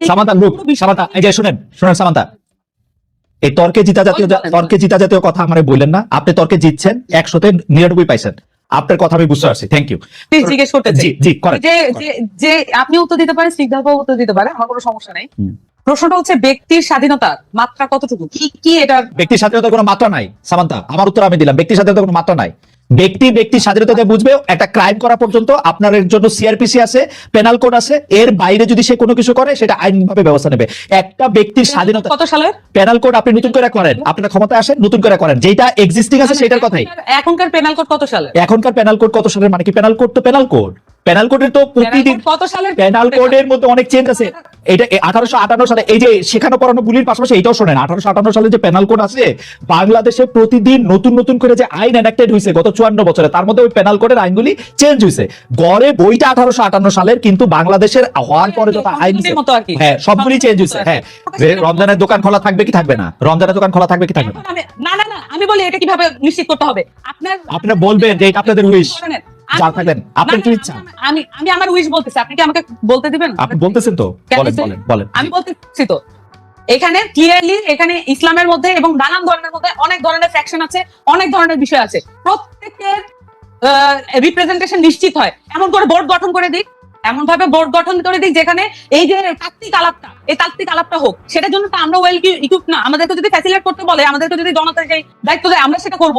Samanta look Samanta এই যে শুনেন শুনেন সামান্তা। এই তর্কে জিতা জাতীয় তর্কে জিতা জাতীয় কথা আমার বললেন না। আপনি তর্কে জিতছেন একশোতে নিরানব্বই পাইছেন। আপনার কথা আমি বুঝতে পারছি। থ্যাংক ইউ জিজ্ঞেস করতে জি জি যে আপনি উত্তর দিতে পারেন স্নিগ্ধাবাবু উত্তর দিতে পারেন আমার কোনো সমস্যা নেই। প্রশ্নটা হচ্ছে ব্যক্তির স্বাধীনতার মাত্রা কতটুকু? কি কি এটা ব্যক্তির স্বাধীনতার কোনো মাত্রা নাই? সামান্তা আমার উত্তর আমি দিলাম। ব্যক্তির স্বাধীনতার কোনো মাত্রা নাই। ব্যক্তি ব্যক্তি স্বাধীনতাতে বুঝবে একটা ক্রাইম করা পর্যন্ত আপনার জন্য সিআরপিসি আছে পেনাল কোড আছে এর বাইরে যদি সে কোনো কিছু করে সেটা আইনভাবে ব্যবস্থা নেবে। একটা ব্যক্তির স্বাধীনতা কত সালের? পেনাল কোড আপনি নতুন করে করেন। আপনার ক্ষমতায় আসেন নতুন করে করেন। যেটা এক্সিস্টিং আছে সেটার কথাই। এখনকার পেনাল কোড কত সালে এখনকার পেনাল কোড কত সালের? মানে কি পেনাল কোড তো পেনাল কোড পেনাল কোডের তো প্রতিদিন কত সালের? পেনাল কোডের মধ্যে অনেক চেঞ্জ আছে। এটা আঠারোশো আটান্ন সালে এই যে শেখানো পড়ানো গুলির পাশাপাশি এটাও শোনেন আঠারোশো আটান্ন সালে যে পেনাল কোড আছে বাংলাদেশে প্রতিদিন নতুন নতুন করে যে আইন হয়েছে গত চুয়ান্ন বছরে তার মধ্যে ওই পেনাল কোডের আইনগুলি চেঞ্জ হয়েছে গড়ে বইটা আঠারোশো আটান্ন সালের কিন্তু বাংলাদেশের হওয়ার পরে যত আইন। হ্যাঁ সবগুলি চেঞ্জ হয়েছে হ্যাঁ। রমজানের দোকান খোলা থাকবে কি থাকবে না? রমজানের দোকান খোলা থাকবে কি থাকবে না? না না আমি বলি এটা কীভাবে নিশ্চিত করতে হবে। আপনার আপনারা বলবেন যে এটা আপনাদের উইশ যা থাকবেন আপনার কি ইচ্ছা? আমি আমি আমার উইশ বলতেছি। আপনি কি আমাকে বলতে দিবেন? আপনি বলতেছেন তো? বলেন বলেন বলেন। আমি বলতেছি তো। এখানে ক্লিয়ারলি এখানে ইসলামের মধ্যে এবং নানান ধরনের মধ্যে অনেক ধরনের ফ্যাকশন আছে অনেক ধরনের বিষয় আছে। প্রত্যেকের রিপ্রেজেন্টেশন নিশ্চিত হয়। এমন করে বোর্ড গঠন করে দিক এমন ভাবে বোর্ড গঠন করে দিক যেখানে এই যে তাত্ত্বিক আলাপটা এই তাত্ত্বিক আলাপটা হোক সেটার জন্য তো আমরা ওয়েল ইকুইপ না। আমাদেরকে যদি ফ্যাসিলেট করতে বলে আমাদেরকে যদি জনতা সেই দায়িত্ব দেয় আমরা সেটা করব।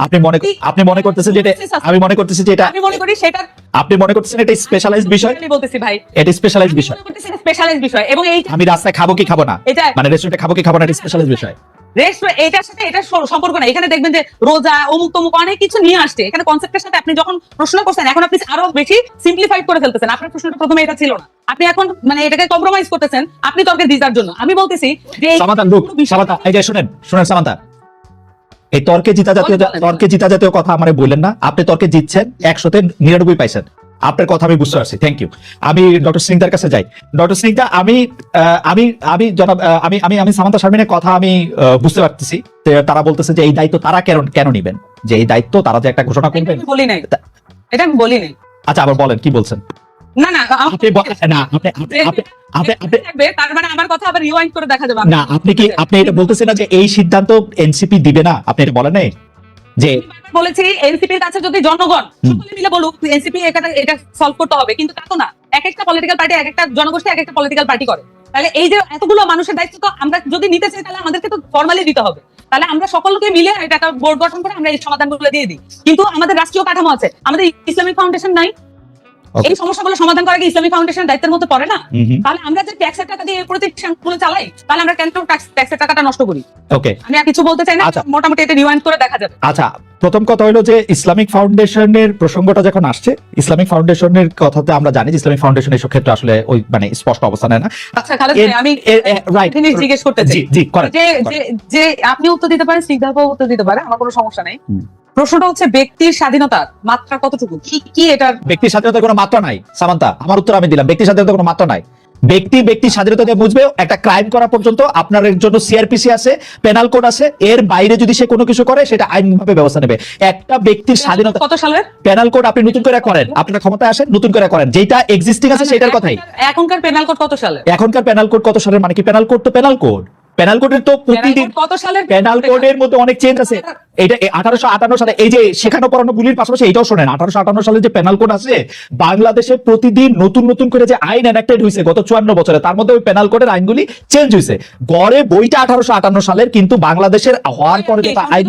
আপনি মনে আপনি মনে করতেছেন যে আমি মনে করতেছি যে এটা আমি মনে করি সেটা আপনি মনে করতেছেন এটা স্পেশালাইজড বিষয়? আমি বলতেছি ভাই। এটা স্পেশালাইজড বিষয়। বিষয়। এবং এই আমি রাস্তায় খাব কি খাব না? এটা মানে রেস্টুরেন্টে খাব কি খাব না এটা স্পেশালাইজড বিষয়। রেস্টুরেন্ট এটার সাথে এটা সম্পর্ক না এখানে দেখবেন যে রোজা অমুক তমুক অনেক কিছু নিয়ে আসছে। এখানে কনসেপ্টের সাথে আপনি যখন প্রশ্ন করছেন এখন আপনি আরও বেশি সিম্পলিফাইড করে ফেলতেছেন। আপনার প্রশ্নটা প্রথমে এটা ছিল না। আপনি এখন মানে এটাকে কম্প্রোমাইজ করতেছেন। আপনি তর্কের দিদার জন্য। আমি বলতেছি যে এই শুনেন শুনেন সামান্তা। এই তর্কে জিতা জাতীয়। তর্কে জিতা জাতীয় কথা আমার বললেন না। আপনি তর্কে জিতছেন একশোতে নিরানব্বই পাইছেন। আপনার কথা আমি বুঝতে পারছি। থ্যাংক ইউ আমি ডক্টর সিংদার কাছে যাই। ডক্টর সিংদা আমি আমি আমি জনাব আমি আমি আমি সামান্তা শারমিনের কথা আমি বুঝতে পারতেছি। তারা বলতেছে যে এই দায়িত্ব তারা কেন কেন নিবেন? যে এই দায়িত্ব তারা যে একটা ঘোষণা করবেন। বলি নাই। এটা আমি বলি নাই। আচ্ছা আবার বলেন কি বলছেন? না না আপনি না আপনি আপনি আপনি আপনি আপনি তার মানে আমার কথা আবার রিওয়াইন্ড করে দেখা যাবে না আপনি কি আপনি এটা বলতেছেন না যে এই সিদ্ধান্ত এনসিপি দিবে না? আপনি এটা বলেন নাই? যে বলেছি এনসিপির কাছে যদি জনগণ সকলে মিলে বলুক এনসিপি এটা এটা সলভ করতে হবে কিন্তু তা তো না। এক একটা পলিটিক্যাল পার্টি এক একটা জনগোষ্ঠী এক একটা পলিটিক্যাল পার্টি করে। তাহলে এই যে এতগুলো মানুষের দায়িত্ব তো আমরা যদি নিতে চাই তাহলে আমাদেরকে তো ফর্মালি দিতে হবে। তাহলে আমরা সকলকে মিলে এটা একটা বোর্ড গঠন করে আমরা এই সমাধানগুলো দিয়ে দিই। কিন্তু আমাদের রাষ্ট্রীয় কাঠামো আছে আমাদের ইসলামিক ফাউন্ডেশন নাই. এই সমস্যাগুলো সমাধান করা কি ইসলামিক ফাউন্ডেশন দায়িত্বের মধ্যে পড়ে না? তাহলে আমরা যে ট্যাক্সের টাকা দিয়ে এই প্রতিষ্ঠানগুলো চালাই তাহলে আমরা কেন ট্যাক্সের টাকাটা নষ্ট করি? ওকে আমি আর কিছু বলতে চাই না আচ্ছা। মোটামুটি এটা রিওয়াইন্ড করে দেখা যাবে। আচ্ছা প্রথম কথা হলো যে ইসলামিক ফাউন্ডেশনের প্রসঙ্গটা যখন আসছে ইসলামিক ফাউন্ডেশনের কথাতে আমরা জানি যে ইসলামিক ফাউন্ডেশন এসব ক্ষেত্রে আসলে ওই মানে স্পষ্ট অবস্থান না। আচ্ছা খালেদ আমি রাইট জিনিস জিজ্ঞেস করতে চাই। জি জি যে যে- আপনি উত্তর দিতে পারেন স্নিগ্ধাবাবু উত্তর দিতে পারে আমার কোনো সমস্যা নেই। প্রশ্নটা হচ্ছে ব্যক্তির স্বাধীনতার মাত্রা কতটুকু? কি কি এটা ব্যক্তি স্বাধীনতার কোনো মাত্রা নাই সামান্তা আমার উত্তর আমি দিলাম ব্যক্তি স্বাধীনতার কোনো মাত্রা নাই। ব্যক্তি ব্যক্তি স্বাধীনতা দিয়ে বুঝবে একটা ক্রাইম করা পর্যন্ত আপনার জন্য সিআরপিসি আছে পেনাল কোড আছে এর বাইরে যদি সে কোনো কিছু করে সেটা আইনভাবে ব্যবস্থা নেবে। একটা ব্যক্তির স্বাধীনতা কত সালের? পেনাল কোড আপনি নতুন করে করেন আপনার ক্ষমতায় আসেন নতুন করে করেন যেটা এক্সিস্টিং আছে সেটার কথাই। এখনকার পেনাল কোড কত সালের? এখনকার পেনাল কোড কত সালের? মানে কি পেনাল কোড তো পেনাল কোড পেনাল কোডের তো প্রতিদিন কত সালের পেনাল কোডের মধ্যে অনেক চেঞ্জ আছে। এটা আঠারোশো আটান্ন সালে এই যে শেখানো পড়ানো গুলির পাশাপাশি এটাও শোনেন আঠারোশো আটান্ন সালে যে পেনাল কোড আছে বাংলাদেশে প্রতিদিন নতুন নতুন করে যে আইন এনাক্টেড হয়েছে গত চুয়ান্ন বছরে তার মধ্যে ওই পেনাল কোডের আইনগুলি চেঞ্জ হয়েছে গড়ে বইটা আঠারোশো আটান্ন সালের কিন্তু বাংলাদেশের হওয়ার পরে যত আইন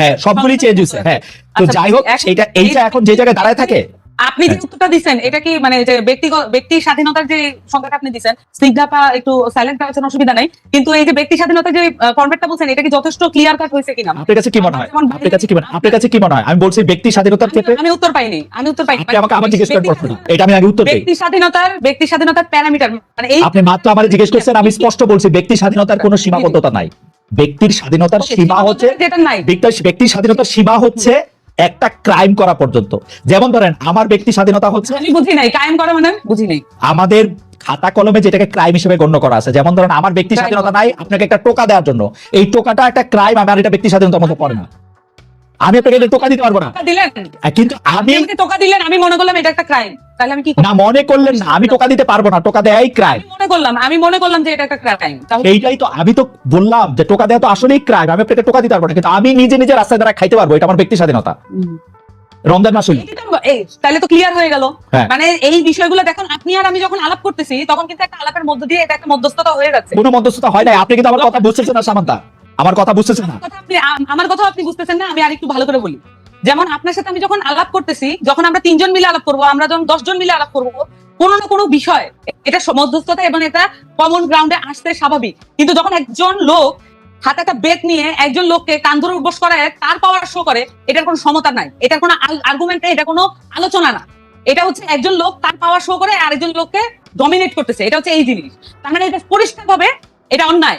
হ্যাঁ সবগুলি চেঞ্জ হয়েছে হ্যাঁ তো আচ্ছা, যাই হোক এইটা এইটা এখন যে জায়গায় দাঁড়ায় থাকে আপনি যে উত্তরটা দিচ্ছেন এটা কি মানে যে ব্যক্তিগত ব্যক্তি স্বাধীনতার যে সংখ্যাটা আপনি দিচ্ছেন স্নিগ্ধাপা একটু সাইলেন্ট অসুবিধা নাই কিন্তু এই যে ব্যক্তি স্বাধীনতার যে ফরম্যাটটা বলছেন এটা কি যথেষ্ট ক্লিয়ার কাট হয়েছে কিনা? আপনার কাছে কি মনে হয়? আপনার কাছে কি মনে আপনার কাছে কি মনে হয়? আমি বলছি ব্যক্তি স্বাধীনতার ক্ষেত্রে আমি উত্তর পাইনি আমি উত্তর পাইনি আপনি আমাকে আবার জিজ্ঞেস করেন এটা আমি আগে উত্তর দিই। ব্যক্তি স্বাধীনতার ব্যক্তি স্বাধীনতার প্যারামিটার মানে এই আপনি মাত্র আমার জিজ্ঞেস করছেন আমি স্পষ্ট বলছি ব্যক্তি স্বাধীনতার কোনো সীমাবদ্ধতা নাই। ব্যক্তির স্বাধীনতার সীমা হচ্ছে যেটা নাই। ব্যক্তি- ব্যক্তি স্বাধীনতার সীমা হচ্ছে একটা ক্রাইম করা পর্যন্ত। যেমন ধরেন আমার ব্যক্তি স্বাধীনতা হচ্ছে আমি বুঝি নাই ক্রাইম করা মানে বুঝি নাই। আমাদের খাতা কলমে যেটাকে ক্রাইম হিসেবে গণ্য করা আছে যেমন ধরেন আমার ব্যক্তি স্বাধীনতা নাই আপনাকে একটা টোকা দেওয়ার জন্য। এই টোকাটা একটা ক্রাইম আমার এটা ব্যক্তি স্বাধীনতার মধ্যে পড়ে না। আমি আপনাকে এটা টোকা দিতে পারব না। দিলেন? কিন্তু আমি আমাকে টোকা দিলেন আমি মনে করলাম এটা একটা ক্রাইম তাহলে আমি কি না মনে করলেন না আমি টোকা দিতে পারব না টোকা দেয়াই ক্রাইম মনে করলাম আমি মনে করলাম যে এটা একটা ক্রাইম তাহলে এইটাই তো আমি তো বললাম যে টোকা দেওয়া তো আসলেই ক্রাইম আমি আপনাকে টোকা দিতে পারব না কিন্তু আমি নিজে নিজে রাস্তায় দ্বারা খাইতে পারব এটা আমার ব্যক্তি স্বাধীনতা। রমজান মাস হইল। এই, তাহলে তো ক্লিয়ার হয়ে গেল। হ্যাঁ। মানে এই বিষয়গুলো দেখুন আপনি আর আমি যখন আলাপ করতেছি তখন কিন্তু একটা আলাপের মধ্য দিয়ে এটা একটা মধ্যস্থতা হয়ে যাচ্ছে। কোনো মধ্যস্থতা হয় নাই আপনি কিন্তু আমার কথা বুঝতেছেন না সামান্তা। আমার কথা বুঝতেছেন না? আমার কথা আপনি বুঝতেছেন না, আমি আর একটু ভালো করে বলি। যেমন আপনার সাথে আমি যখন আলাপ করতেছি, যখন আমরা তিনজন মিলে আলাপ করব, আমরা যখন দশজন মিলে আলাপ করব, কোনো না কোনো বিষয়, এটা মধ্যস্থতা এবং এটা কমন গ্রাউন্ডে আসতে স্বাভাবিক। কিন্তু যখন একজন লোক হাতে একটা বেত নিয়ে একজন লোককে কান ধরে করায়, তার পাওয়ার শো করে, এটার কোনো সমতা নাই। এটার কোনো আর্গুমেন্ট এটা কোনো আলোচনা না। এটা হচ্ছে একজন লোক তার পাওয়ার শো করে, আরেকজন লোককে ডমিনেট করতেছে। এটা হচ্ছে এই জিনিস। তার মানে এটা পরিষ্কার ভাবে এটা অন্যায়।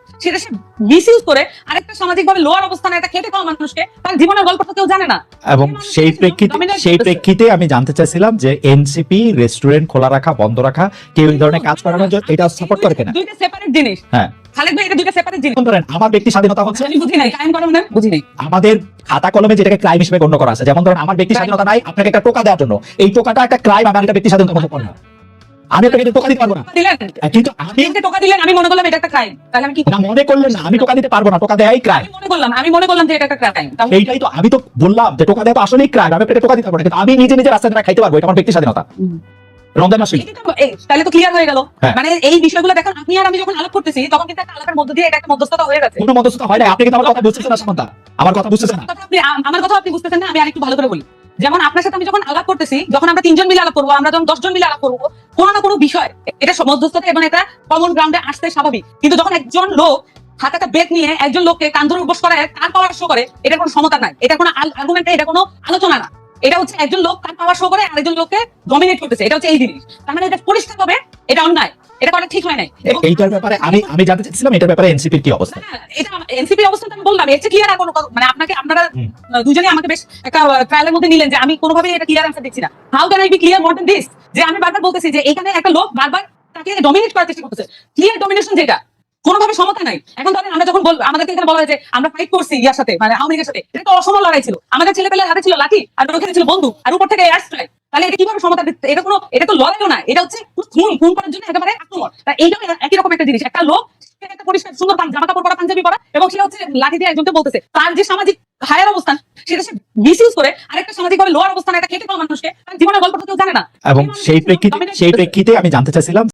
সেটা সে মিসইউজ করে আরেকটা সামাজিক ভাবে লোয়ার অবস্থানে একটা খেটে খাওয়া মানুষকে তার জীবনের গল্পটা কেউ জানে না। এবং সেই প্রেক্ষিতে সেই প্রেক্ষিতে আমি জানতে চাইছিলাম যে এনসিপি রেস্টুরেন্ট খোলা রাখা বন্ধ রাখা কেউ এই ধরনের কাজ করানোর জন্য এটা সাপোর্ট করে কিনা? দুইটা সেপারেট জিনিস। হ্যাঁ। খালেদ ভাই এটা দুইটা সেপারেট জিনিস। ধরেন আমার ব্যক্তি স্বাধীনতা হচ্ছে আমি বুঝি নাই কায়েম করা মানে বুঝি নাই। আমাদের খাতা কলমে যেটাকে ক্রাইম হিসেবে গণ্য করা আছে যেমন ধরেন আমার ব্যক্তি স্বাধীনতা নাই আপনাকে একটা টোকা দেওয়ার জন্য। এই টোকাটা একটা ক্রাইম আমার একটা ব্যক্তি স্বাধীনতা পড়ে না। আমি আপনাকে টোকা দিতে পারব না। দিলেন? কিন্তু আমাকে টোকা দিলেন আমি মনে করলাম এটা একটা ক্রাইম তাহলে আমি কি না মনে করলেন না আমি টোকা দিতে পারব না টোকা দেয়াই ক্রাইম মনে করলাম আমি মনে করলাম যে এটা একটা ক্রাইম এইটাই তো আমি তো বললাম যে টোকা তো আসলেই ক্রাইম আমি আপনাকে টোকা দিতে পারব না কিন্তু আমি নিজে নিজে রাস্তা দ্বারা খাইতে পারব এটা আমার ব্যক্তি স্বাধীনতা। রমজান মাস তাহলে তো ক্লিয়ার হয়ে গেল। হ্যাঁ। মানে এই বিষয়গুলো দেখুন আপনি আর আমি যখন আলাপ করতেছি তখন কিন্তু একটা আলাপের মধ্য দিয়ে এটা একটা মধ্যস্থতা হয়ে গেছে। কোনো মধ্যস্থতা হয় না আপনি কিন্তু আমার কথা বুঝতেছেন না সামান্তা। আমার কথা বুঝতেছেন না। আপনি- আমার কথা আপনি বুঝতেছেন না আমি আরেকটু ভালো করে বলি। যেমন আপনার সাথে আমি যখন আলাপ করতেছি যখন আমরা তিনজন মিলে আলাপ করব আমরা যখন দশজন মিলে আলাপ করব কোনো না কোনো বিষয় এটা মধ্যস্থতা এবং এটা কমন গ্রাউন্ডে আসতে স্বাভাবিক। কিন্তু যখন একজন লোক হাতে একটা বেত নিয়ে একজন লোককে কান ধরে উদ্বোস করায় তার পাওয়ার শো করে এটা কোনো সমতা নাই। এটা কোনো আর্গুমেন্ট এটা কোনো আলোচনা না। এটা হচ্ছে একজন লোক তার পাওয়ার শো করে আরেকজন লোককে ডমিনেট করতেছে। এটা হচ্ছে এই জিনিস। তার মানে এটা পরিষ্কার হবে এটা অন্যায়। এটা করা ঠিক হয় নাই। এইটার ব্যাপারে আমি আমি জানতে চাইছিলাম এটার ব্যাপারে এনসিপির কি অবস্থা? এটা এনসিপি অবস্থা আমি বললাম এর চেয়ে ক্লিয়ার কোনো মানে আপনাকে আপনারা। দুজনেই আমাকে বেশ একটা ট্রায়ালের মধ্যে নিলেন যে আমি কোনোভাবেই এটা ক্লিয়ার অ্যান্সার দিচ্ছি না। How can I be clear more this যে আমি বারবার বলতেছি যে এখানে একটা লোক বারবার তাকে ডমিনেট করার চেষ্টা করতেছে। ক্লিয়ার ডমিনেশন যেটা? কোনোভাবে সমতা নাই। এখন ধরেন আমরা যখন বলব আমাদেরকে এখানে বলা হয় যে আমরা ফাইট করছি ইয়ার সাথে মানে আওয়ামী লীগের সাথে, এটা তো অসম লড়াই ছিল। আমাদের ছেলে পেলে হাতে ছিল লাঠি, আর ওখানে ছিল বন্ধু আর উপর থেকে এয়ার স্ট্রাইক তাহলে এটা কীভাবে সমতা? এটা কোনো এটা তো লড়াইও না। এটা হচ্ছে খুন খুন করার জন্য একেবারে আক্রমণ। তা এইটাও একই রকম একটা জিনিস। একটা লোক একটা পরিষ্কার সুন্দর জামা কাপড় পরা পাঞ্জাবি পরা এবং সে হচ্ছে লাঠি দিয়ে একজনকে বলতেছে তার যে সামাজিক হায়ার অবস্থান সেটা সে মিসইউজ করে আরেকটা সামাজিক ভাবে লোয়ার অবস্থানে একটা খেটে খাওয়া মানুষকে জীবনের গল্পটা কেউ জানে না। এবং সেই প্রেক্ষিতে সেই প্রেক্ষিতে আমি জানতে চাইছিলাম